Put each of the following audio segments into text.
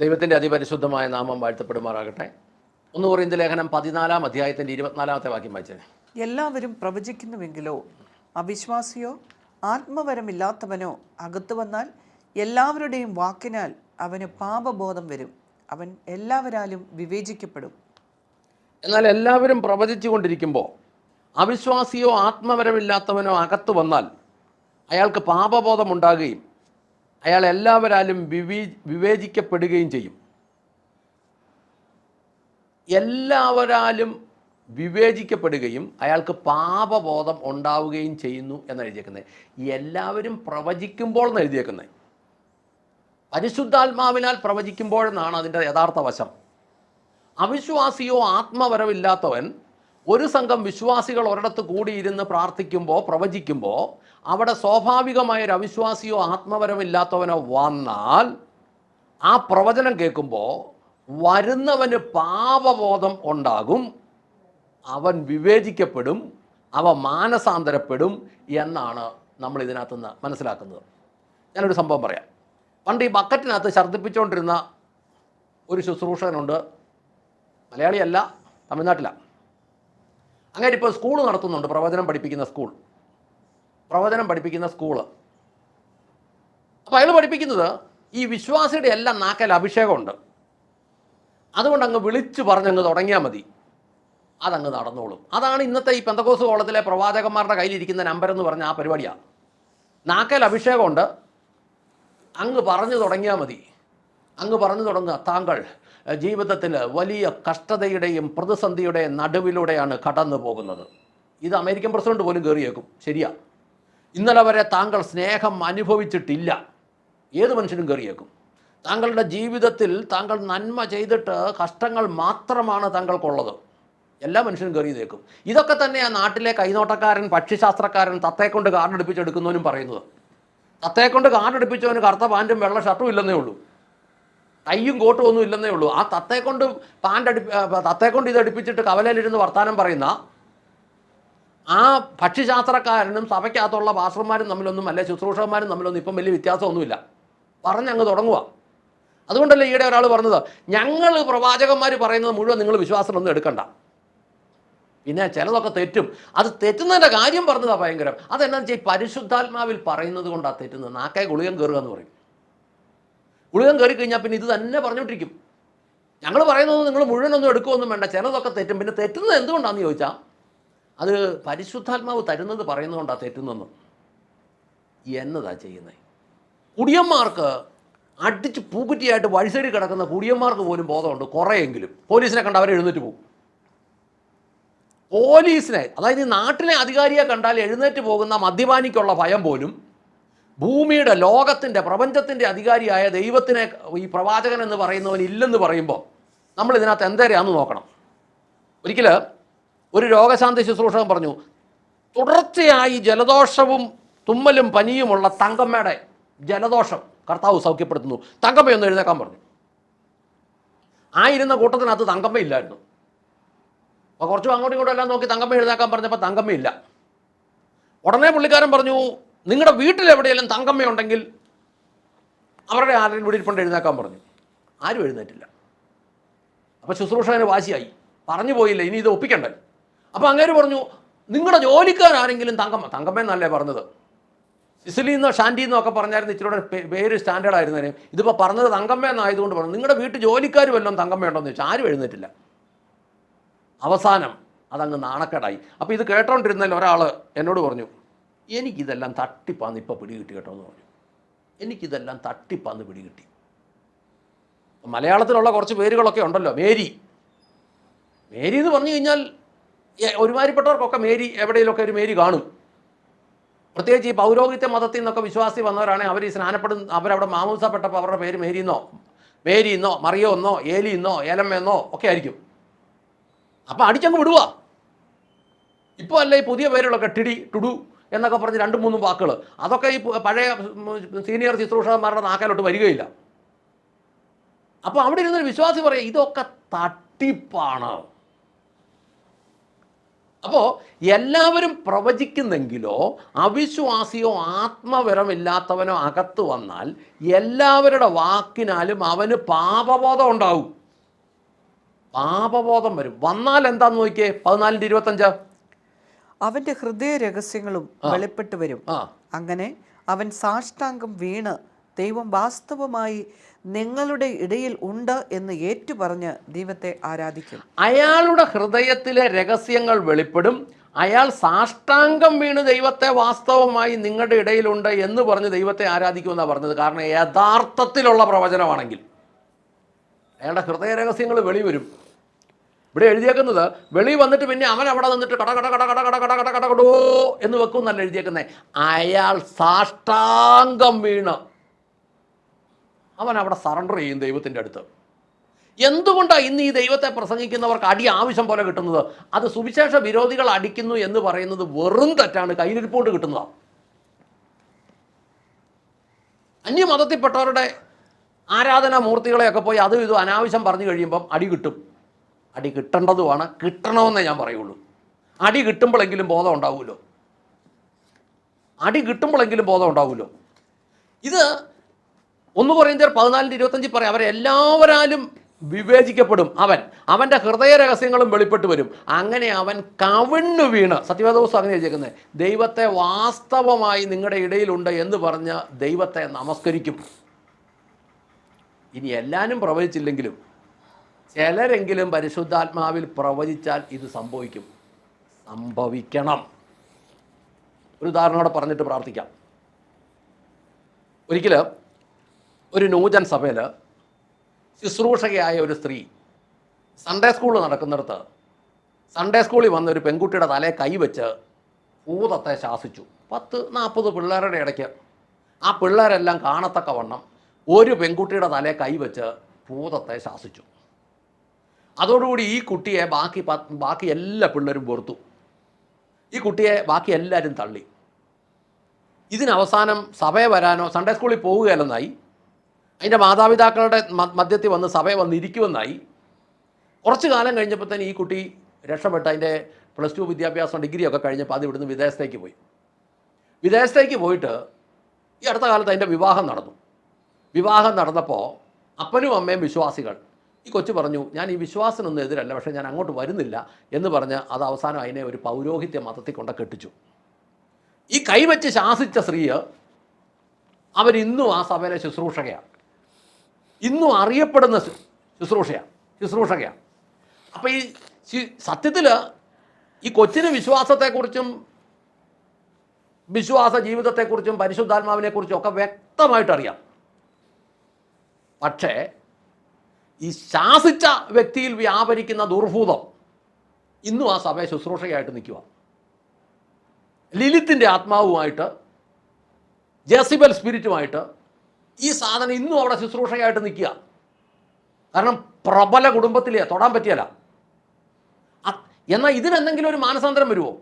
ദൈവത്തിന്റെ അതിപരിശുദ്ധമായ നാമം വാഴ്ത്തപ്പെടുമാറാകട്ടെ. ഒന്ന് പറയുന്ന ലേഖനം പതിനാലാം അധ്യായത്തിന്റെ ഇരുപത്തിനാലാമത്തെ വാക്യം വായിച്ചേ. എല്ലാവരും പ്രവചിക്കുന്നുവെങ്കിലോ അവിശ്വാസിയോ ആത്മവരമില്ലാത്തവനോ അകത്തു വന്നാൽ എല്ലാവരുടെയും വാക്കിനാൽ അവന് പാപബോധം വരും. അവൻ എല്ലാവരാലും വിവേചിക്കപ്പെടും. എന്നാൽ എല്ലാവരും പ്രവചിച്ചു കൊണ്ടിരിക്കുമ്പോൾ അവിശ്വാസിയോ ആത്മവരമില്ലാത്തവനോ അകത്തു വന്നാൽ അയാൾക്ക് പാപബോധമുണ്ടാകുകയും അയാൾ എല്ലാവരാലും വിവേ വിവേചിക്കപ്പെടുകയും ചെയ്യും. എല്ലാവരാലും വിവേചിക്കപ്പെടുകയും അയാൾക്ക് പാപബോധം ഉണ്ടാവുകയും ചെയ്യുന്നു എന്ന് എഴുതിയേക്കുന്നത്. എല്ലാവരും പ്രവചിക്കുമ്പോൾ എന്ന് എഴുതിയേക്കുന്നത്. പരിശുദ്ധാത്മാവിനാൽ പ്രവചിക്കുമ്പോഴെന്നാണ് അതിന്റെ യഥാർത്ഥ വശം. അവിശ്വാസിയോ ആത്മവരവില്ലാത്തവൻ ഒരു സംഘം വിശ്വാസികൾ ഒരിടത്ത് കൂടിയിരുന്ന് പ്രാർത്ഥിക്കുമ്പോൾ പ്രവചിക്കുമ്പോൾ അവിടെ സ്വാഭാവികമായ ഒരു അവിശ്വാസിയോ ആത്മപരമില്ലാത്തവനോ വന്നാൽ ആ പ്രവചനം കേൾക്കുമ്പോൾ വരുന്നവന് പാപബോധം ഉണ്ടാകും അവൻ വിവേചിക്കപ്പെടും അവ മാനസാന്തരപ്പെടും എന്നാണ് നമ്മൾ ഇതിനകത്തുനിന്ന് മനസ്സിലാക്കുന്നത്. ഞാനൊരു സംഭവം പറയാം. പണ്ട് ഈ ബക്കറ്റിനകത്ത് ഛർദ്ദിപ്പിച്ചുകൊണ്ടിരുന്ന ഒരു ശുശ്രൂഷകനുണ്ട്. മലയാളിയല്ല തമിഴ്നാട്ടിലാണ് അങ്ങനെ ഇപ്പോൾ സ്കൂൾ നടത്തുന്നുണ്ട്. പ്രവചനം പഠിപ്പിക്കുന്ന സ്കൂൾ. പ്രവചനം പഠിപ്പിക്കുന്ന സ്കൂൾ. അപ്പോൾ അയാൾ പഠിപ്പിക്കുന്നത് ഈ വിശ്വാസിയുടെ എല്ലാം നാക്കൽ അഭിഷേകമുണ്ട്. അതുകൊണ്ട് അങ്ങ് വിളിച്ചു പറഞ്ഞങ്ങ് തുടങ്ങിയാൽ മതി. അതങ്ങ് നടന്നോളും. അതാണ് ഇന്നത്തെ ഈ പെന്തക്കോസ് കോളത്തിലെ പ്രവാചകന്മാരുടെ കയ്യിലിരിക്കുന്ന നമ്പർ എന്ന് പറഞ്ഞ ആ പരിപാടിയാണ് നാക്കൽ അഭിഷേകമുണ്ട്. അങ്ങ് പറഞ്ഞു തുടങ്ങിയാൽ മതി. അങ്ങ് പറഞ്ഞു തുടങ്ങുക താങ്കൾ ജീവിതത്തിൽ വലിയ കഷ്ടതയുടെയും പ്രതിസന്ധിയുടെ നടുവിലൂടെയാണ് കടന്നു പോകുന്നത്. ഇത് അമേരിക്കൻ പ്രസിഡന്റ് പോലും കയറിയേക്കും ശരിയാ. ഇന്നലെ വരെ താങ്കൾ സ്നേഹം അനുഭവിച്ചിട്ടില്ല. ഏത് മനുഷ്യനും കയറിയേക്കും താങ്കളുടെ ജീവിതത്തിൽ താങ്കൾ നന്മ ചെയ്തിട്ട് കഷ്ടങ്ങൾ മാത്രമാണ് താങ്കൾക്കുള്ളത്. എല്ലാ മനുഷ്യനും കയറിയതേക്കും ഇതൊക്കെ തന്നെ ആ നാട്ടിലെ കൈനോട്ടക്കാരൻ പക്ഷിശാസ്ത്രക്കാരൻ തത്തേക്കൊണ്ട് കൊണ്ട് കാർഡെടുപ്പിച്ചെടുക്കുന്നവനും പറയുന്നത്. തത്തേക്കൊണ്ട് കൊണ്ട് കാർഡെടുപ്പിച്ചവന് കറുത്ത പാന്റും വെള്ള ഷർട്ടും ഇല്ലെന്നേ ഉള്ളൂ. കയ്യും കോട്ടും ഒന്നും ഇല്ലെന്നേ ഉള്ളൂ. ആ തത്തയെ കൊണ്ട് പാന്റ് തത്തയെ കൊണ്ട് ഇത് അടുപ്പിച്ചിട്ട് കവലയിലിരുന്ന് വർത്താനം പറയുന്ന ആ ഭക്ഷ്യശാസ്ത്രക്കാരനും സഭയ്ക്കകത്തുള്ള പാസ്റ്റർമാരും തമ്മിലൊന്നും അല്ലെ ശുശ്രൂഷകന്മാരും തമ്മിലൊന്നും ഇപ്പം വലിയ വ്യത്യാസമൊന്നുമില്ല. പറഞ്ഞങ്ങ് തുടങ്ങുക അതുകൊണ്ടല്ലേ ഈയിടെ ഒരാൾ പറഞ്ഞത് ഞങ്ങൾ പ്രവാചകന്മാർ പറയുന്നത് മുഴുവൻ നിങ്ങൾ വിശ്വാസമൊന്നും എടുക്കണ്ട. പിന്നെ ചിലതൊക്കെ തെറ്റും. അത് തെറ്റുന്നതിന്റെ കാര്യം പറഞ്ഞതാണ് ഭയങ്കരം. അതെന്നാ വെച്ചാൽ ഈ പരിശുദ്ധാത്മാവിൽ പറയുന്നത് കൊണ്ടാണ് തെറ്റുന്നത്. നാക്കേ ഗുളികം കയറുക എന്ന് പറയും. ഗുളികം കയറി കഴിഞ്ഞാൽ പിന്നെ ഇത് തന്നെ പറഞ്ഞുകൊണ്ടിരിക്കും. ഞങ്ങൾ പറയുന്നത് നിങ്ങൾ മുഴുവനൊന്നും എടുക്കുമൊന്നും വേണ്ട ചിലതൊക്കെ തെറ്റും. പിന്നെ തെറ്റുന്നത് എന്തുകൊണ്ടാണെന്ന് ചോദിച്ചാൽ അത് പരിശുദ്ധാത്മാവ് തരുന്നത് പറയുന്നതുകൊണ്ടാണ് തെറ്റുന്നതെന്ന്. എന്നതാ ചെയ്യുന്നത് കുടിയന്മാർക്ക് അടിച്ച് പൂക്കുറ്റിയായിട്ട് വഴിസൈഡിൽ കിടക്കുന്ന കുടിയന്മാർക്ക് പോലും ബോധമുണ്ട് കുറേയെങ്കിലും. പോലീസിനെ കണ്ട് അവരെ എഴുന്നേറ്റ് പോകും. പോലീസിനെ അതായത് നാട്ടിലെ അധികാരിയെ കണ്ടാൽ എഴുന്നേറ്റ് പോകുന്ന മദ്യപാനിക്കുള്ള ഭയം പോലും ഭൂമിയുടെ ലോകത്തിന്റെ പ്രപഞ്ചത്തിന്റെ അധികാരിയായ ദൈവത്തിനെ ഈ പ്രവാചകൻ എന്ന് പറയുന്നവൻ ഇല്ലെന്ന് പറയുമ്പോൾ നമ്മൾ ഇതിനകത്ത് എന്തേരാന്ന് നോക്കണം. ഒരിക്കൽ ഒരു രോഗശാന്തി ശുശ്രൂഷകൻ പറഞ്ഞു തുടർച്ചയായി ജലദോഷവും തുമ്മലും പനിയുമുള്ള തങ്കമ്മയുടെ ജലദോഷം കർത്താവ് സൗഖ്യപ്പെടുത്തുന്നു. തങ്കമ്മയൊന്ന് എഴുന്നേക്കാൻ പറഞ്ഞു. ആ ഇരുന്ന കൂട്ടത്തിനകത്ത് തങ്കമ്മ ഇല്ലായിരുന്നു. അപ്പോൾ കുറച്ചും അങ്ങോട്ടും ഇങ്ങോട്ടും എല്ലാം നോക്കി തങ്കമ്മ എഴുന്നേക്കാൻ പറഞ്ഞപ്പോൾ തങ്കമ്മ ഇല്ല. ഉടനെ പുള്ളിക്കാരൻ പറഞ്ഞു നിങ്ങളുടെ വീട്ടിൽ എവിടെയെങ്കിലും തങ്കമ്മ ഉണ്ടെങ്കിൽ അവരുടെ ആരെങ്കിലും ഇവിടെ ഇരിപ്പുണ്ട് എഴുന്നേക്കാൻ പറഞ്ഞു. ആരും എഴുന്നേറ്റില്ല. അപ്പോൾ ശുശ്രൂഷ അതിന് വാശിയായി. പറഞ്ഞു പോയില്ല ഇനി ഇത് ഒപ്പിക്കണ്ടേ? അപ്പോൾ അങ്ങേര് പറഞ്ഞു നിങ്ങളുടെ ജോലിക്കാരാരെങ്കിലും തങ്കമ്മ തങ്കമ്മ എന്നല്ലേ പറഞ്ഞത്? സിസിലി എന്നോ ഷാൻഡി എന്നോ ഒക്കെ പറഞ്ഞായിരുന്നു ഇച്ചിരൂടെ പേര് സ്റ്റാൻഡേർഡ് ആയിരുന്നേനെ. ഇതിപ്പോൾ പറഞ്ഞത് തങ്കമ്മ എന്നായതുകൊണ്ട് പറഞ്ഞു നിങ്ങളുടെ വീട്ടിൽ ജോലിക്കാർ വല്ലതും തങ്കമ്മ ഉണ്ടോ എന്ന് ചോദിച്ചാൽ ആരും എഴുന്നേറ്റില്ല. അവസാനം അതങ്ങ് നാണക്കേടായി. അപ്പോൾ ഇത് കേട്ടോണ്ടിരുന്നതിൽ ഒരാൾ എന്നോട് പറഞ്ഞു എനിക്കിതെല്ലാം തട്ടിപ്പാന്ന് ഇപ്പോൾ പിടികിട്ടി കേട്ടോ എന്ന് പറഞ്ഞു. എനിക്കിതെല്ലാം തട്ടിപ്പാന്ന് പിടികിട്ടി. മലയാളത്തിലുള്ള കുറച്ച് പേരുകളൊക്കെ ഉണ്ടല്ലോ മേരി. മേരി എന്ന് പറഞ്ഞു കഴിഞ്ഞാൽ ഒരുമാതിരിപ്പെട്ടവർക്കൊക്കെ മേരി എവിടെയെങ്കിലുമൊക്കെ ഒരു മേരി കാണും. പ്രത്യേകിച്ച് ഈ പൗരോഹിത്യ മതത്തിൽ നിന്നൊക്കെ വിശ്വാസി വന്നവരാണെങ്കിൽ അവർ ഈ സ്നാനപ്പെടുന്ന അവരവിടെ മാമൂസപ്പെട്ടപ്പോൾ അവരുടെ പേര് മേരി എന്നോ മേരി എന്നോ മറിയോ എന്നോ ഏലി എന്നോ ഏലമ്മ എന്നോ ഒക്കെ ആയിരിക്കും. അപ്പം അടിച്ചങ്ങ് വിടുക ഇപ്പോൾ അല്ലേ ഈ പുതിയ പേരുകളൊക്കെ ടിടി ടുഡു എന്നൊക്കെ പറഞ്ഞ് രണ്ടും മൂന്നും വാക്കുകൾ അതൊക്കെ ഈ പഴയ സീനിയർ ശുശ്രൂഷകന്മാരുടെ നാക്കാലോട്ട് വരികയില്ല. അപ്പോൾ അവിടെ ഇരുന്നൊരു വിശ്വാസി പറയും ഇതൊക്കെ തട്ടിപ്പാണ്. അപ്പോൾ എല്ലാവരും പ്രവചിക്കുന്നെങ്കിലോ അവിശ്വാസിയോ ആത്മവരമില്ലാത്തവനോ അകത്ത് വന്നാൽ എല്ലാവരുടെ വാക്കിനാലും അവന് പാപബോധം ഉണ്ടാവും. പാപബോധം വരും. വന്നാൽ എന്താന്ന് നോക്കിയേ? പതിനാലിന്റെ ഇരുപത്തഞ്ച്. അവന്റെ ഹൃദയ രഹസ്യങ്ങളും വെളിപ്പെട്ടു വരും. അങ്ങനെ അവൻ സാഷ്ടാംഗം വീണ് ദൈവം വാസ്തവമായി നിങ്ങളുടെ ഇടയിൽ ഉണ്ട് എന്ന് ഏറ്റുപറഞ്ഞ് ദൈവത്തെ ആരാധിക്കും. അയാളുടെ ഹൃദയത്തിലെ രഹസ്യങ്ങൾ വെളിപ്പെടും. അയാൾ സാഷ്ടാംഗം വീണ് ദൈവത്തെ വാസ്തവമായി നിങ്ങളുടെ ഇടയിലുണ്ട് എന്ന് പറഞ്ഞ് ദൈവത്തെ ആരാധിക്കുമെന്നാണ് പറഞ്ഞത്. കാരണം യഥാർത്ഥത്തിലുള്ള പ്രവചനമാണെങ്കിൽ അയാളുടെ ഹൃദയ രഹസ്യങ്ങൾ വെളി വരും ഇവിടെ എഴുതിയേക്കുന്നത് വെളി വന്നിട്ട് പിന്നെ അവൻ അവിടെ നിന്നിട്ട് കട കട കട കട കട കട കട കട കടോ എന്ന് വെക്കും എന്നല്ല എഴുതിയേക്കുന്നത് അയാൾ സാഷ്ടാംഗം വീണ് അവൻ അവിടെ സറണ്ടർ ചെയ്യും ദൈവത്തിന്റെ അടുത്ത് എന്തുകൊണ്ടാണ് ഇന്ന് ഈ ദൈവത്തെ പ്രസംഗിക്കുന്നവർക്ക് അടി ആവശ്യം പോലെ കിട്ടുന്നത് അത് സുവിശേഷ വിരോധികൾ അടിക്കുന്നു എന്ന് പറയുന്നത് വെറും തെറ്റാണ് കയ്യിലിരിപ്പോണ്ട് കിട്ടുന്നത് അന്യമതത്തിൽപ്പെട്ടവരുടെ ആരാധനാ മൂർത്തികളെയൊക്കെ പോയി അതും ഇതും അനാവശ്യം പറഞ്ഞു കഴിയുമ്പം അടി കിട്ടും അടി കിട്ടേണ്ടതുമാണ് കിട്ടണമെന്നേ ഞാൻ പറയുള്ളൂ. അടി കിട്ടുമ്പോഴെങ്കിലും ബോധം ഉണ്ടാവുമല്ലോ. അടി കിട്ടുമ്പോഴെങ്കിലും ബോധം ഉണ്ടാവുമല്ലോ. ഇത് ഒന്ന് പറയുന്നതിൽ പതിനാലിന്റെ ഇരുപത്തഞ്ചിൽ പറയാം അവരെല്ലാവരാലും വിവേചിക്കപ്പെടും അവൻ. അവന്റെ ഹൃദയ രഹസ്യങ്ങളും വെളിപ്പെട്ട് വരും. അങ്ങനെ അവൻ കവിണ്ണു വീണ്. സത്യവേദോസം അങ്ങനെ ചോദിക്കുന്നത് ദൈവത്തെ വാസ്തവമായി നിങ്ങളുടെ ഇടയിലുണ്ട് എന്ന് പറഞ്ഞ് ദൈവത്തെ നമസ്കരിക്കും. ഇനി എല്ലാവരും പ്രവചിച്ചില്ലെങ്കിലും ചിലരെങ്കിലും പരിശുദ്ധാത്മാവിൽ പ്രവചിച്ചാൽ ഇത് സംഭവിക്കും. സംഭവിക്കണം. ഒരു ഉദാഹരണം കൂടെ പറഞ്ഞിട്ട് പ്രാർത്ഥിക്കാം. ഒരിക്കൽ ഒരു നൂജൻ സഭയിൽ ശുശ്രൂഷകയായ ഒരു സ്ത്രീ സൺഡേ സ്കൂൾ നടക്കുന്നിടത്ത് സൺഡേ സ്കൂളിൽ വന്ന ഒരു പെൺകുട്ടിയുടെ തലയെ കൈവച്ച് ഭൂതത്തെ ശാസിച്ചു. പത്ത് നാൽപ്പത് പിള്ളേരുടെ ഇടയ്ക്ക് ആ പിള്ളേരെല്ലാം കാണത്തക്കവണ്ണം ഒരു പെൺകുട്ടിയുടെ തലയെ കൈവച്ച് ഭൂതത്തെ ശാസിച്ചു. അതോടുകൂടി ഈ കുട്ടിയെ ബാക്കി ബാക്കി എല്ലാ പിള്ളേരും പുറത്തു ഈ കുട്ടിയെ ബാക്കി എല്ലാവരും തള്ളി. ഇതിനവസാനം സഭയെ വരാനോ സൺഡേ സ്കൂളിൽ പോവുകയല്ലെന്നായി. അതിന്റെ മാതാപിതാക്കളുടെ മധ്യത്തിൽ വന്ന് സഭയെ വന്ന് ഇരിക്കുമെന്നായി. കുറച്ച് കാലം കഴിഞ്ഞപ്പോൾ തന്നെ ഈ കുട്ടി രക്ഷപ്പെട്ട് അതിന്റെ പ്ലസ് ടു വിദ്യാഭ്യാസം ഡിഗ്രിയൊക്കെ കഴിഞ്ഞപ്പോൾ അത് ഇവിടുന്ന് വിദേശത്തേക്ക് പോയി. വിദേശത്തേക്ക് പോയിട്ട് ഈ അടുത്ത കാലത്ത് അതിന്റെ വിവാഹം നടന്നു. വിവാഹം നടന്നപ്പോൾ അപ്പനും അമ്മയും വിശ്വാസികൾ ഈ കൊച്ചു പറഞ്ഞു ഞാൻ ഈ വിശ്വാസനൊന്നും എതിരല്ല പക്ഷേ ഞാൻ അങ്ങോട്ട് വരുന്നില്ല എന്ന് പറഞ്ഞ് അത് അവസാനം അതിനെ ഒരു പൗരോഹിത്യ മതത്തിൽ കൊണ്ട് കെട്ടിച്ചു. ഈ കൈവച്ച് ശാസിച്ച സ്ത്രീ അവരിന്നും ആ സഭയിലെ ശുശ്രൂഷകയാണ്. ഇന്നും അറിയപ്പെടുന്ന ശുശ്രൂഷയാണ് ശുശ്രൂഷകയാണ്. അപ്പോൾ ഈ സത്യത്തിൽ ഈ കൊച്ചിന് വിശ്വാസത്തെക്കുറിച്ചും വിശ്വാസ ജീവിതത്തെക്കുറിച്ചും പരിശുദ്ധാത്മാവിനെക്കുറിച്ചും ഒക്കെ വ്യക്തമായിട്ടറിയാം. പക്ഷേ ഈ ശാസിച്ച വ്യക്തിയിൽ വ്യാപരിക്കുന്ന ദുർഭൂതം ഇന്നും ആ സഭയെ ശുശ്രൂഷയായിട്ട് നിൽക്കുക ലിലിത്തിന്റെ ആത്മാവുമായിട്ട് ജെസിബൽ സ്പിരിറ്റുമായിട്ട് ഈ സാധനം ഇന്നും അവിടെ ശുശ്രൂഷയായിട്ട് നിൽക്കുക കാരണം പ്രബല കുടുംബത്തിലേ തൊടാൻ പറ്റിയല്ല. എന്നാൽ ഇതിനെന്തെങ്കിലും ഒരു മാനസാന്തരം വരുമോ?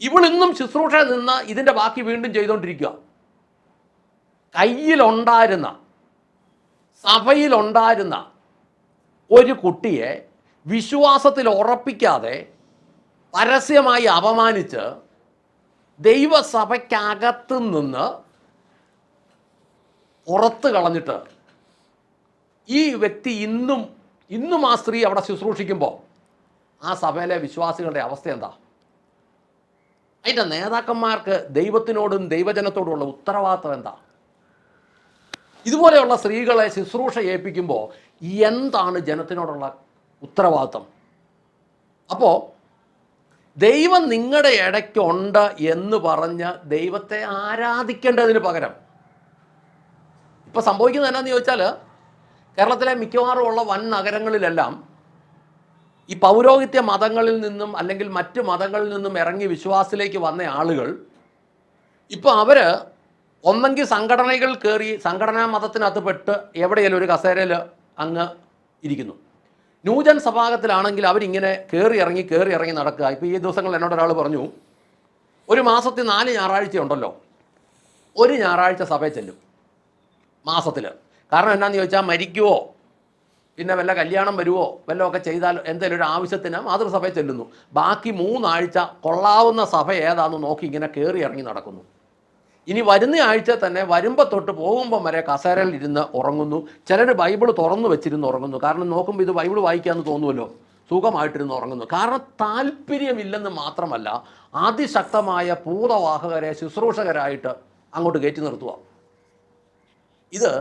ഇവളിന്നും ശുശ്രൂഷ നിന്ന് ഇതിന്റെ ബാക്കി വീണ്ടും ചെയ്തുകൊണ്ടിരിക്കുക കയ്യിലുണ്ടായിരുന്ന സഭയിലുണ്ടായിരുന്ന ഒരു കുട്ടിയെ വിശ്വാസത്തിൽ ഉറപ്പിക്കാതെ പരസ്യമായി അപമാനിച്ച് ദൈവസഭയ്ക്കകത്ത് നിന്ന് പുറത്ത് കളഞ്ഞിട്ട് ഈ വ്യക്തി ഇന്നും ഇന്നും ആ സ്ത്രീ അവിടെ ശുശ്രൂഷിക്കുമ്പോൾ ആ സഭയിലെ വിശ്വാസികളുടെ അവസ്ഥ എന്താ? അതിന്റെ നേതാക്കന്മാർക്ക് ദൈവത്തിനോടും ദൈവജനത്തോടുമുള്ള ഉത്തരവാദിത്വം എന്താ? ഇതുപോലെയുള്ള സ്ത്രീകളെ ശുശ്രൂഷ ഏൽപ്പിക്കുമ്പോൾ എന്താണ് ജനത്തിനോടുള്ള ഉത്തരവാദിത്വം അപ്പോൾ ദൈവം നിങ്ങളുടെ ഇടയ്ക്കുണ്ട് എന്ന് പറഞ്ഞ് ദൈവത്തെ ആരാധിക്കേണ്ടതിന് പകരം. ഇപ്പോൾ സംഭവിക്കുന്നത് എന്നാന്ന് ചോദിച്ചാൽ കേരളത്തിലെ മിക്കവാറും ഉള്ള വൻ നഗരങ്ങളിലെല്ലാം ഈ പൗരോഹിത്യ മതങ്ങളിൽ നിന്നും അല്ലെങ്കിൽ മറ്റ് മതങ്ങളിൽ നിന്നും ഇറങ്ങി വിശ്വാസത്തിലേക്ക് വന്ന ആളുകൾ ഇപ്പോൾ അവർ ഒന്നെങ്കിൽ സംഘടനകൾ കയറി സംഘടനാ മതത്തിനകത്ത് പെട്ട് എവിടെയെങ്കിലും ഒരു കസേരയിൽ അങ്ങ് ഇരിക്കുന്നു. ന്യൂജൻ സഭാഗത്തിലാണെങ്കിൽ അവരിങ്ങനെ കയറി ഇറങ്ങി കയറി ഇറങ്ങി നടക്കുക. ഇപ്പോൾ ഈ ദിവസങ്ങൾ എന്നോട് ഒരാൾ പറഞ്ഞു ഒരു മാസത്തിൽ നാല് ഞായറാഴ്ച ഉണ്ടല്ലോ. ഒരു ഞായറാഴ്ച സഭയിൽ ചെല്ലും. മാസത്തിൽ കാരണം എന്നാന്ന് ചോദിച്ചാൽ മരിക്കുവോ? പിന്നെ വല്ല കല്യാണം വരുമോ വല്ലതൊക്കെ ചെയ്താൽ എന്തെങ്കിലും ഒരു ആവശ്യത്തിന് മാതൃസഭയിൽ ചെല്ലുന്നു. ബാക്കി മൂന്നാഴ്ച കൊള്ളാവുന്ന സഭ ഏതാണെന്ന് നോക്കി ഇങ്ങനെ കയറി ഇറങ്ങി നടക്കുന്നു. ഇനി വരുന്ന ആഴ്ച തന്നെ വരുമ്പോൾ തൊട്ട് പോകുമ്പം വരെ കസേരയിൽ ഇരുന്ന് ഉറങ്ങുന്നു. ചിലർ ബൈബിൾ തുറന്നു വെച്ചിരുന്ന് ഉറങ്ങുന്നു. കാരണം നോക്കുമ്പോൾ ഇത് ബൈബിൾ വായിക്കാമെന്ന് തോന്നുമല്ലോ സുഖമായിട്ടിരുന്ന് ഉറങ്ങുന്നു. കാരണം താല്പര്യമില്ലെന്ന് മാത്രമല്ല അതിശക്തമായ പൂതവാഹകരെ ശുശ്രൂഷകരായിട്ട് അങ്ങോട്ട് കയറ്റി നിർത്തുക ഇത്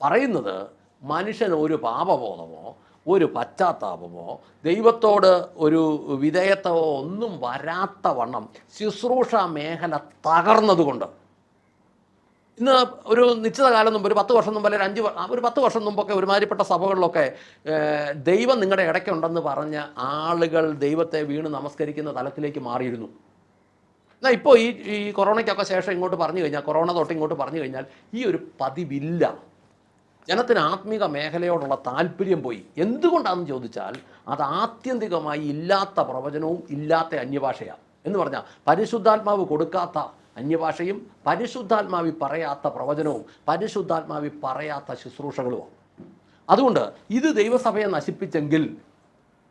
പറയുന്നത് മനുഷ്യൻ ഒരു പാപബോധമോ ഒരു പശ്ചാത്താപമോ ദൈവത്തോട് ഒരു വിധേയത്വമോ ഒന്നും വരാത്ത വണ്ണം ശുശ്രൂഷ മേഖല തകർന്നതുകൊണ്ട് ഇന്ന് ഒരു നിശ്ചിത കാലം മുമ്പ് ഒരു പത്ത് വർഷം മുമ്പ് അല്ലെങ്കിൽ അഞ്ച് ഒരു പത്ത് വർഷം മുമ്പൊക്കെ ഒരുമാതിരിപ്പെട്ട സഭകളിലൊക്കെ ദൈവം നിങ്ങളുടെ ഇടയ്ക്കുണ്ടെന്ന് പറഞ്ഞ ആളുകൾ ദൈവത്തെ വീണ് നമസ്കരിക്കുന്ന തലത്തിലേക്ക് മാറിയിരുന്നു. എന്നാൽ ഇപ്പോൾ ഈ ഈ കൊറോണയ്ക്കൊക്കെ ശേഷം ഇങ്ങോട്ട് പറഞ്ഞു കഴിഞ്ഞാൽ കൊറോണ തൊട്ട് ഇങ്ങോട്ട് പറഞ്ഞു കഴിഞ്ഞാൽ ഈ ഒരു പതിവില്ല. ജനത്തിന് ആത്മീക മേഖലയോടുള്ള താല്പര്യം പോയി. എന്തുകൊണ്ടാണെന്ന് ചോദിച്ചാൽ അത് ആത്യന്തികമായി ഇല്ലാത്ത പ്രവചനവും ഇല്ലാത്ത അന്യഭാഷയാണ് എന്ന് പറഞ്ഞാൽ പരിശുദ്ധാത്മാവ് കൊടുക്കാത്ത അന്യഭാഷയും പരിശുദ്ധാത്മാവി പറയാത്ത പ്രവചനവും പരിശുദ്ധാത്മാവി പറയാത്ത ശുശ്രൂഷകളുമാണ്. അതുകൊണ്ട് ഇത് ദൈവസഭയെ നശിപ്പിച്ചെങ്കിൽ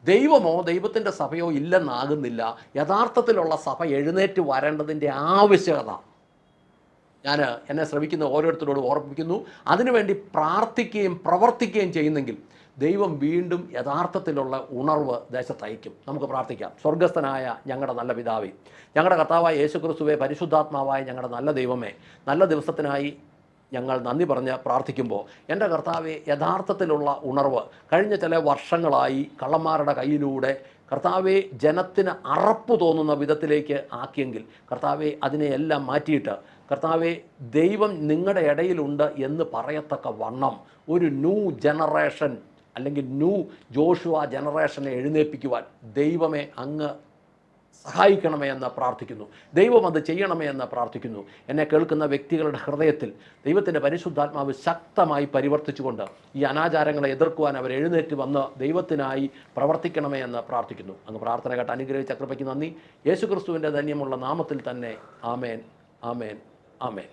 ദൈവമോ ദൈവത്തിന്റെ സഭയോ ഇല്ലെന്നാകുന്നില്ല. യഥാർത്ഥത്തിലുള്ള സഭ എഴുന്നേറ്റ് വരേണ്ടതിന്റെ ആവശ്യകത. ഞാൻ എന്നെ ശ്രമിക്കുന്ന ഓരോരുത്തരോടും ഓർമ്മിപ്പിക്കുന്നു. അതിനുവേണ്ടി പ്രാർത്ഥിക്കുകയും പ്രവർത്തിക്കുകയും ചെയ്യുന്നെങ്കിൽ ദൈവം വീണ്ടും യഥാർത്ഥത്തിലുള്ള ഉണർവ് ദേശത്തയക്കും. നമുക്ക് പ്രാർത്ഥിക്കാം. സ്വർഗസ്ഥനായ ഞങ്ങളുടെ നല്ല പിതാവേ ഞങ്ങളുടെ കർത്താവായ യേശുക്രിസ്തുവെ പരിശുദ്ധാത്മാവായ ഞങ്ങളുടെ നല്ല ദൈവമേ നല്ല ദിവസത്തിനായി ഞങ്ങൾ നന്ദി പറഞ്ഞ് പ്രാർത്ഥിക്കുമ്പോൾ എന്റെ കർത്താവെ യഥാർത്ഥത്തിലുള്ള ഉണർവ് കഴിഞ്ഞ ചില വർഷങ്ങളായി കള്ളന്മാരുടെ കയ്യിലൂടെ കർത്താവെ ജനത്തിന് അറപ്പ് തോന്നുന്ന വിധത്തിലേക്ക് ആക്കിയെങ്കിൽ കർത്താവെ അതിനെയെല്ലാം മാറ്റിയിട്ട് കർത്താവെ ദൈവം നിങ്ങളുടെ ഇടയിലുണ്ട് എന്ന് പറയത്തക്ക വണ്ണം ഒരു ന്യൂ ജനറേഷൻ അല്ലെങ്കിൽ ന്യൂ ജോഷുവ ജനറേഷനെ എഴുന്നേൽപ്പിക്കുവാൻ ദൈവമേ അങ്ങ് സഹായിക്കണമേ എന്ന് പ്രാർത്ഥിക്കുന്നു. ദൈവം അത് ചെയ്യണമേ എന്ന് പ്രാർത്ഥിക്കുന്നു. എന്നെ കേൾക്കുന്ന വ്യക്തികളുടെ ഹൃദയത്തിൽ ദൈവത്തിന്റെ പരിശുദ്ധാത്മാവ് ശക്തമായി പരിവർത്തിച്ചുകൊണ്ട് ഈ അനാചാരങ്ങളെ എതിർക്കുവാൻ അവർ എഴുന്നേറ്റ് വന്ന് ദൈവത്തിനായി പ്രവർത്തിക്കണമേ എന്ന് പ്രാർത്ഥിക്കുന്നു. അങ്ങ് പ്രാർത്ഥന കേട്ട് അനുഗ്രഹിച്ച കൃപയ്ക്ക് നന്ദി. യേശുക്രിസ്തുവിന്റെ ധന്യമുള്ള നാമത്തിൽ തന്നെ ആമേൻ ആമേൻ ആമേൻ.